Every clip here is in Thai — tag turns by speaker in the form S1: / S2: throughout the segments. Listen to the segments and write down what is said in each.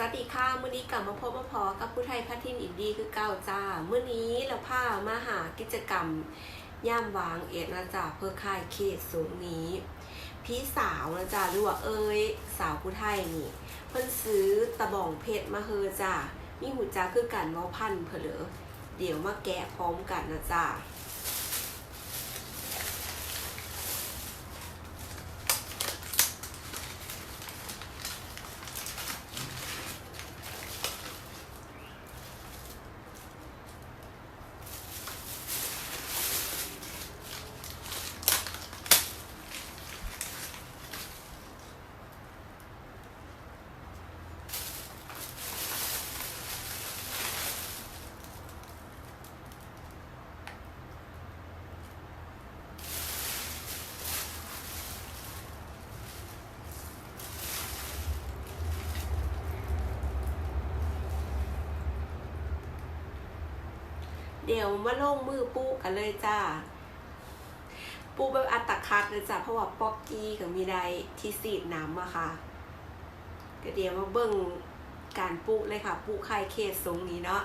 S1: สวัสดีค่ะมื้อนี้กลับมาพบมาพอกับผู้ไทยพัฒทินอินดีคือเก่าจ้ามื้อนี้เราพามาหากิจกรรม ย่ามวางเอ็ดนะจ๊ะเพื่อค่ายเขตสูงนี้ พี่สาวนะจ๊ะหรือว่าเอ้ย สาวผู้ไทยนี่เพิ่นซื้อตะบองเพชรมาเฮอจ้ามีหูจ้าคือกันเว้าพันเพลอเดี๋ยวมาแกะพร้อมกันนะจ้า เดี๋ยวมาลงมือปูกันเลยจ้า ปูแบบอัตคัดเลยจ้ะเพราะว่าป๊อกกี้กับมีไดที่สีดน้ำอะค่ะก็เดี๋ยวมาเบิ่งการปูเลยค่ะ ปูไข่เคสทรงนี้เนาะ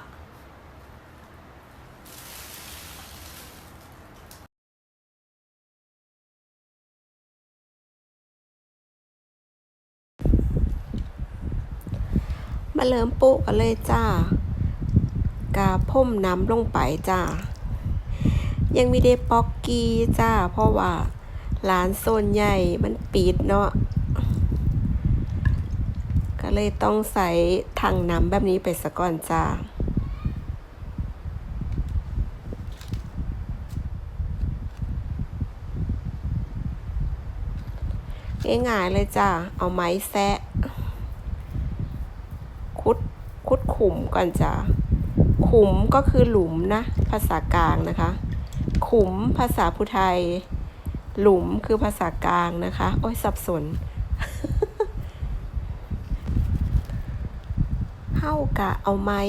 S1: มาเริ่มปุกันเลยจ้า กาพ่มน้ำลงไปจ้า ยังมีเดป๊อกกี้จ้า เพราะว่าร้านโซนใหญ่มันปิดเนาะ ก็เลยต้องใส่ถังน้ำแบบนี้ไปสะก่อนจ้าง่ายๆเลยจ้า เอาไม้แซะ คุด คุดขุมก่อนจ้ะ ขุมก็คือหลุมนะ ภาษากลางนะคะ ขุมภาษาพุทไทย หลุมคือภาษากลางนะคะ โอ้ยสับสน เฮ้ากะเอาไม้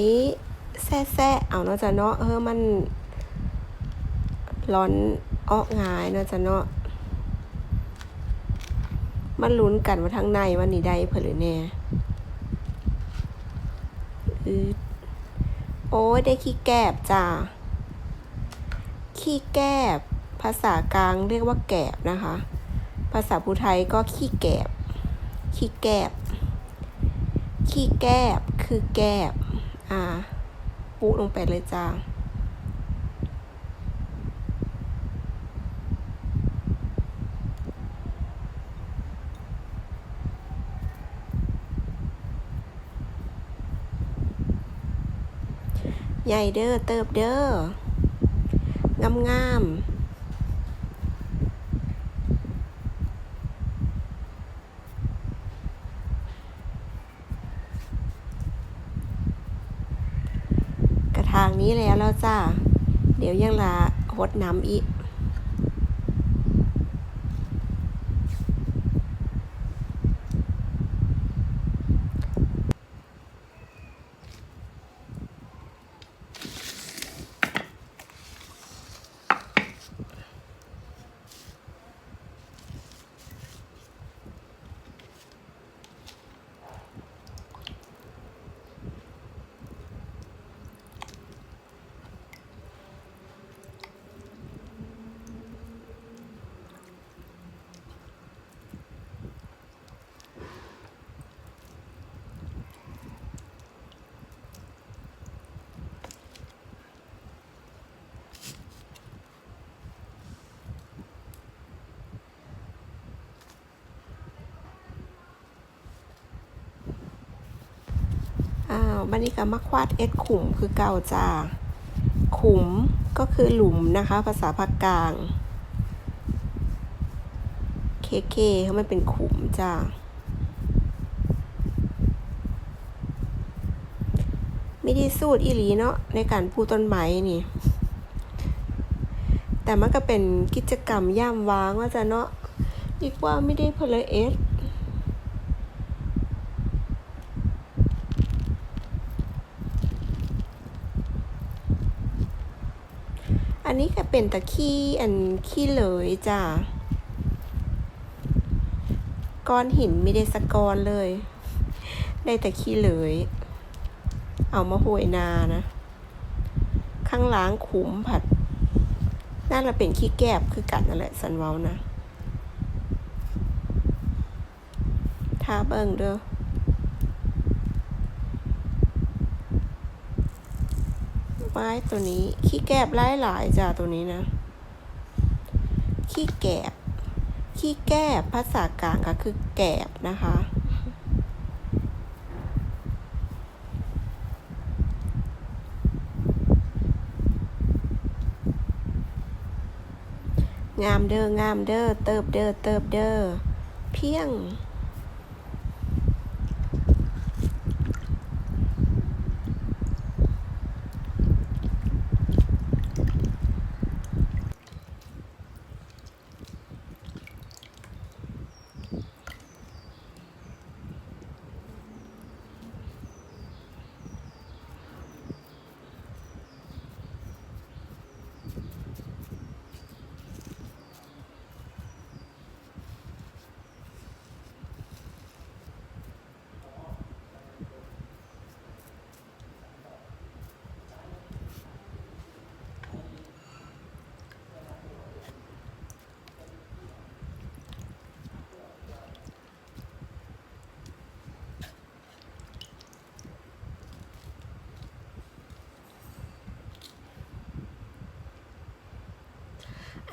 S1: แซ่แซ่เอาเนาะจ้ะเนาะเออมัน ร้อนอ้อกงายเนาะจ้ะเนาะมันลุ้นกันว่าทางในวันนี้ได้เพื่อหรือแน่อืด โอ้ยได้ขี้แกบจ้า ขี้แกบ ภาษากลางเรียกว่าแกบนะคะ ภาษาพูไทยก็ขี้แกบ ขี้แกบ ขี้แกบคือแกบ อ่า ปุ๊ลงไปเลยจ้า ใหญ่เด้อเติบเด้องามงามกระทางนี้แล้วแล้วจ้า เดี๋ยวยังละหดน้ำอีก อ้าวบันนี้ก็มาควาดเอ็ดขุมคือเก่าจ้า ขุมก็คือหลุมนะคะ ภาษาภาคกลาง เคเคเขามันเป็นขุมจ้า ไม่ได้สูตรอีหลีเนาะในการพูต้นไม้นี่ แต่มันก็เป็นกิจกรรมย่ามว้างว่าจะเนาะดีกว่าไม่ได้เพลเอส นนี้ก็เป็นตะขี้อันขี้เลยจ้าก้อนหินไม่ได้สกกอนเลย ได้แต่ขี้เลย เอามาโหยนานะ ข้างล้างขุมผัดน่าจะเป็นขี้แกบคือกันนั่นแหละสันเว้านะทาเบิ่งเด้อ ไม้ตัวนี้ ขี้แกบหลายหลายๆจ้าตัวนี้นะ ขี้แกบ ขี้แกบภาษากลางก็คือแกบนะคะ งามเด้องามเด้อเติบเด้อเติบเด้อเพียง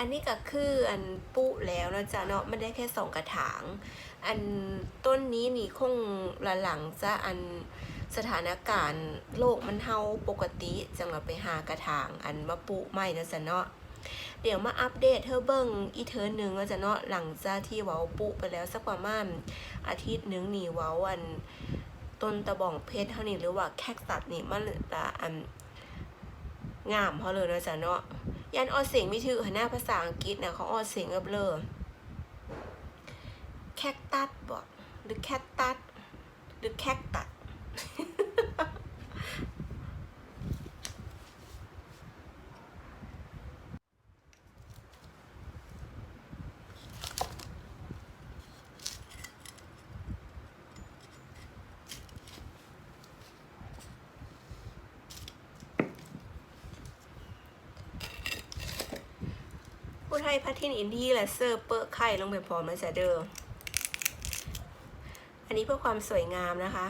S1: อันนี้ก็คืออันปุแล้วนะจ๊ะเนาะไม่ได้แค่สองกระถาง อันต้นนี้นี่คงละหลังจะอันสถานการณ์โลกมันเฮาปกติจังเราไปหากระถาง อันมาปุใหม่นะจ๊ะเนาะเดี๋ยวมาอัปเดตเธอเบิ่งอีเทอหนึ่งนะจ๊ะเนาะหลังจากที่เว้าปุไปแล้วสักประมาณอาทิตย์หนึงนี่เว้าอันต้นตะบองเพชรเท่านี้หรือว่าแคคตัสนี่มันละอันงามเพราะเลยนะจ๊ะเนาะ ยันออเสียงไม่ถือหน้าภาษาอังกฤษนะเขาออเสียงกับเลอแคคตัสบอกหรือแคคตัสหรือแคคตัส ผู้ไทยพัทินอินดี้และเซอร์เปอร์ไข่ลงไปพร้อมแล้วจ้ะเด้ออันนี้เพื่อความสวยงามนะคะ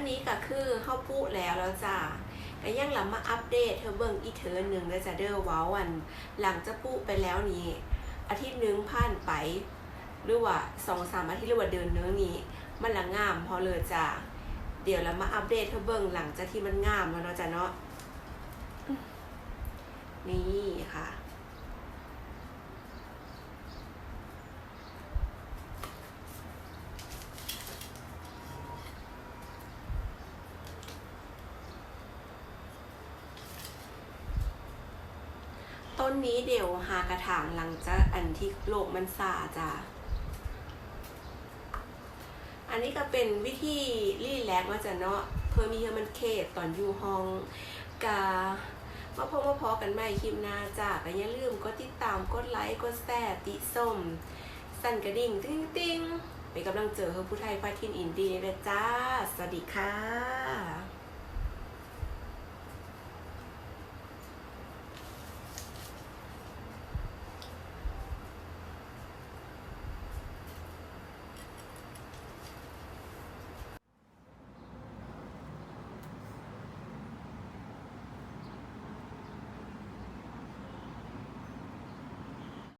S1: วันนี้ก็คือเข้าพูดแล้วแล้วจ้าก็ยังหลังมาอัปเดตเธอเบิ่งอีเทอหนึ่งนะจ๊ะเด้อว้าวัน หลังจะพูไปแล้วนี้ อาทิตย์หนึงผ่านไป หรือว่าสองสามอาทิตย์หรือว่าเดือนนึงนี้ มันละงามพอเลยจ้าเดี๋ยวเรามาอัปเดตเธอเบิ่งหลังจากที่มันงามแล้วเนาะจ้ะเนาะนี่ค่ะ ต้นนี้เดี๋ยวหากระถางหลังจากอันที่โลกมันซาจ้ะอันนี้ก็เป็นวิธีรีแลกซ์ว่าจะเนาะเพื่อมีเฮอมันเขตตอนอยู่ห้องกามาพบมาพอกันใหม่คลิปหน้าจ้าก็อย่าลืมกดติดตามกดไลค์กดแชร์ติส้ม สั่นกระดิ่งติ้งติ้งเป็นกำลังเจอเฮอผู้ไทยพาทินอินดีเลยจ้า สวัสดีค่ะ